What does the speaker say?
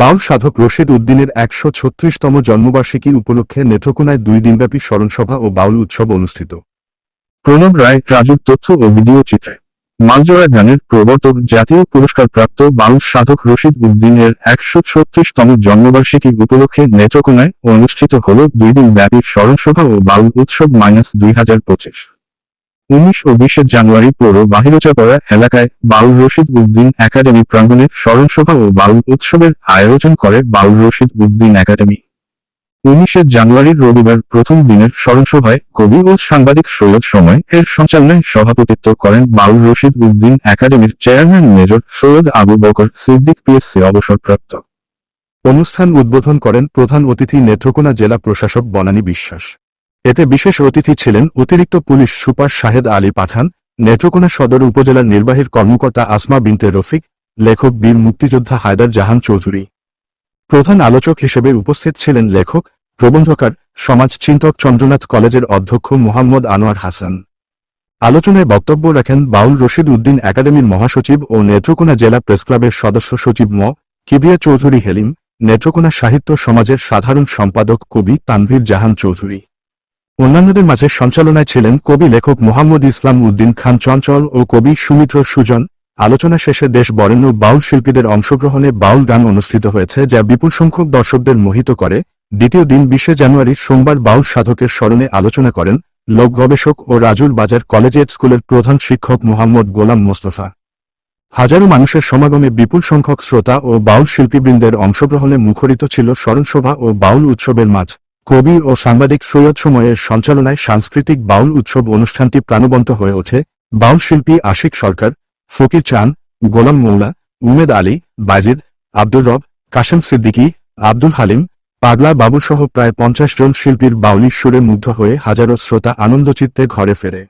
বাউল সাধক রশিদ উদ্দিনের একশো ছত্রিশতম জন্মবার্ষিকী উপলক্ষে নেত্রকোনায় দুই দিনব্যাপী স্মরণসভা ও বাউল উৎসব অনুষ্ঠিত। প্রণব রায় রাজুর তথ্য ও ভিডিও চিত্রে। মালজোড়া গানের প্রবর্তক জাতীয় পুরস্কারপ্রাপ্ত বাউল সাধক রশিদ উদ্দিনের একশো ছত্রিশতম জন্মবার্ষিকী উপলক্ষে নেত্রকোনায় অনুষ্ঠিত হল দুই দিন ব্যাপী স্মরণসভা ও বাউল উৎসব মাইনাস দুই হাজার পঁচিশ। উনিশ ও বিশে জানুয়ারি পৌর বাহিরচাপাড়া এলাকায় বাউল রশিদ উদ্দিন একাডেমি প্রাঙ্গণে স্মরণসভা ও বাউল উৎসবের আয়োজন করে বাউল রশিদ উদ্দিন একাডেমি। উনিশে জানুয়ারির রবিবার প্রথম দিনের স্মরণসভায় কবি ও সাংবাদিক সৈয়দ সময় এর সঞ্চালনায় সভাপতিত্ব করেন বাউল রশিদ উদ্দিন একাডেমির chairman major Syed Abu Bakar Siddique PSC অবসরপ্রাপ্ত। অনুষ্ঠান উদ্বোধন করেন প্রধান অতিথি নেত্রকোনা জেলা প্রশাসক বনানী বিশ্বাস। এতে বিশেষ অতিথি ছিলেন অতিরিক্ত পুলিশ সুপার শাহেদ আলী পাঠান, নেত্রকোনা সদর উপজেলার নির্বাহীর কর্মকর্তা আসমা বিনতে রফিক, লেখক বীর মুক্তিযোদ্ধা হায়দার জাহান চৌধুরী। প্রধান আলোচক হিসেবে উপস্থিত ছিলেন লেখক, প্রবন্ধকার, সমাজ চিন্তক চন্দ্রনাথ কলেজের অধ্যক্ষ মোহাম্মদ আনোয়ার হাসান। আলোচনায় বক্তব্য রাখেন বাউল রশিদ উদ্দিন একাডেমির মহাসচিব ও নেত্রকোনা জেলা প্রেসক্লাবের সদস্য সচিব ম. কিবিয়া চৌধুরী হেলিম, নেত্রকোনা সাহিত্য সমাজের সাধারণ সম্পাদক কবি তানভীর জাহান চৌধুরী। অন্যান্যদের মাঝে সঞ্চালনায় ছিলেন কবি লেখক মোহাম্মদ ইসলাম উদ্দিন খান চঞ্চল ও কবি সুমিত্র সুজন। আলোচনা শেষে দেশ বরেণ্য বাউল শিল্পীদের অংশগ্রহণে বাউল গান অনুষ্ঠিত হয়েছে, যা বিপুল সংখ্যক দর্শকদের মোহিত করে। দ্বিতীয় দিন বিশে জানুয়ারি সোমবার বাউল সাধকের স্মরণে আলোচনা করেন লোক গবেষক ও রাজুল বাজার কলেজিয়েট স্কুলের প্রধান শিক্ষক মোহাম্মদ গোলাম মোস্তফা। হাজারো মানুষের সমাগমে বিপুল সংখ্যক শ্রোতা ও বাউল শিল্পীবৃন্দের অংশগ্রহণে মুখরিত ছিল স্মরণসভা ও বাউল উৎসবের মাঝ কবি ও সাংবাদিক সৈয়দ সময়ের সঞ্চালনায় সাংস্কৃতিক বাউল উৎসব অনুষ্ঠানটি প্রাণবন্ত হয়ে ওঠে। বাউল শিল্পী আশিক সরকার, ফকির চান, গোলাম মোল্লা, উমেদ আলী, বাজিদ, আব্দুর রব, কাশেম সিদ্দিকী, আব্দুল হালিম, পাগলা বাবুসহ প্রায় পঞ্চাশ জন শিল্পীর বাউলির সুরে মুগ্ধ হয়ে হাজারো শ্রোতা আনন্দচিত্তে ঘরে ফেরে।